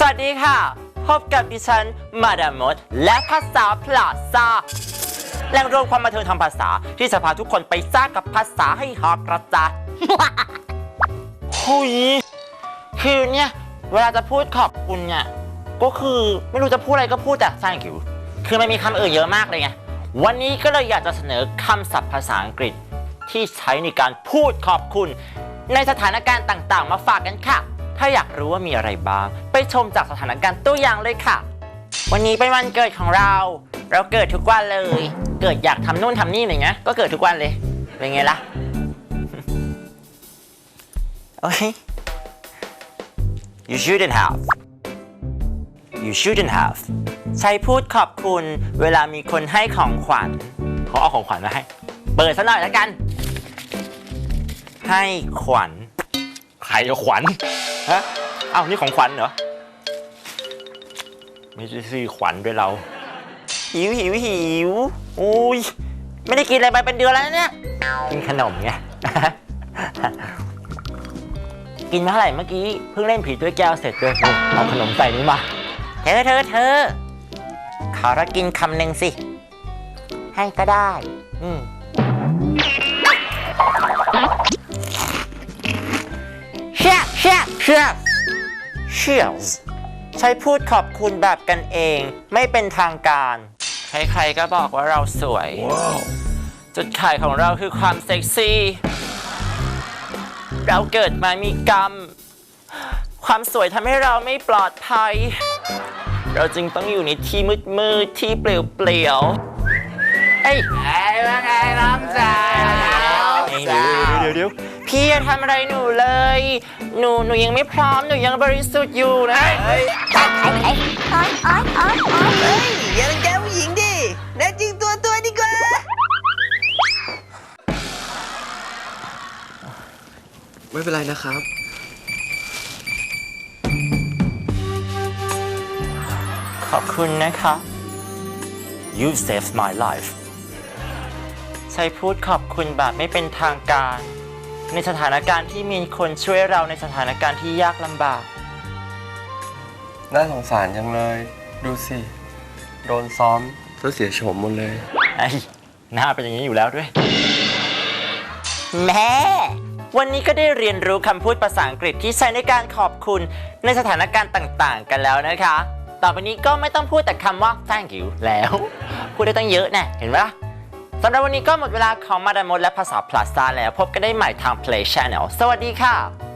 สวัสดีค่ะ พบกับดิฉัน มาดามมด และภาษาพลาซ่าแหล่งรวมความบันเทิงทางภาษาที่จะพาทุกคนไปซ่ากับภาษาให้หอกกระจายหุยคือเนี่ย เวลาจะพูดขอบคุณเนี่ย ก็คือไม่รู้จะพูดอะไรก็พูดแต่ thank you คือมันมีคำอื่นเยอะมากเลยไง วันนี้ก็เลยอยากจะเสนอคำศัพท์ภาษาอังกฤษ ที่ใช้ในการพูดขอบคุณ ในสถานการณ์ต่างๆ มาฝากกันค่ะ ถ้าอยากรู้ว่ามีอะไรบ้าง ไปชมจากสถานการณ์ตัวอย่างเลยค่ะ วันนี้เป็นวันเกิดของเรา เราเกิดทุกวันเลย เกิดอยากทำนู่นทำนี่อะไรเงี้ยก็เกิดทุกวันเลยเป็นไงล่ะโอเค you shouldn't have you shouldn't have ใช้พูดขอบคุณเวลามีคนให้ของขวัญเขาเอาของขวัญมาให้ เปิดซะหน่อยแล้วกัน ให้ขวัญ ใครเอาขวัญ ฮะเอ้านี่ของขวัญเหรอ ไม่ใช่ซื้อขวัญด้วยเรา หิวหิวหิวอุ้ย ไม่ได้กินอะไรไปเป็นเดือนแล้วนะเนี่ย กินขนมไง กินมาเท่าไหร่เมื่อกี้ เพิ่งเล่นผีด้วยแก้วเสร็จด้วยนี่เอาขนมใส่นี้มา เธอเธอเธอขอรักกินคำหนึ่งสิ ให้ก็ได้ อืม เชียเชียเชียใช้พูดขอบคุณแบบกันเอง ไม่เป็นทางการ ใครๆก็บอกว่าเราสวย จุดขายของเราคือความเซ็กซี่ เราเกิดมามีกรรม ความสวยทำให้เราไม่ปลอดภัย เราจึงต้องอยู่ในที่มืดๆที่เปลี่ยวๆเอ้ยไอ้ว่าไงน้องสาวเดี๋ยวเดี๋ยวเดี๋ยว พี่อย่าทำอะไรหนูเลย หนูหนูยังไม่พร้อมหนูยังบริสุทธิ์อยู่นะเฮ้ยอย่าเป็นแกผู้หญิงดิแน่จริงตัวตัวดีกว่า ไม่เป็นไรนะครับ ขอบคุณนะคะ You saved my life ใช้พูดขอบคุณแบบไม่เป็นทางการ ในสถานการณ์ที่มีคนช่วยเราในสถานการณ์ที่ยากลำบาก น่าสงสารจังเลย ดูสิ โดนซ้อมจนเสียโฉมหมดเลย ไอ้หน้าเป็นอย่างนี้อยู่แล้วด้วย แม่ วันนี้ก็ได้เรียนรู้คำพูดภาษาอังกฤษที่ใช้ในการขอบคุณในสถานการณ์ต่างๆ กันแล้วนะคะ ต่อไปนี้ก็ไม่ต้องพูดแต่คำว่า thank you แล้ว พูดได้ตั้งเยอะแน่เห็นปะ สำหรับวันนี้ก็หมดเวลาของมาดามดและภาษาพลาซ่าแล้ว พบกันได้ใหม่ทาง Play Channel สวัสดีค่ะ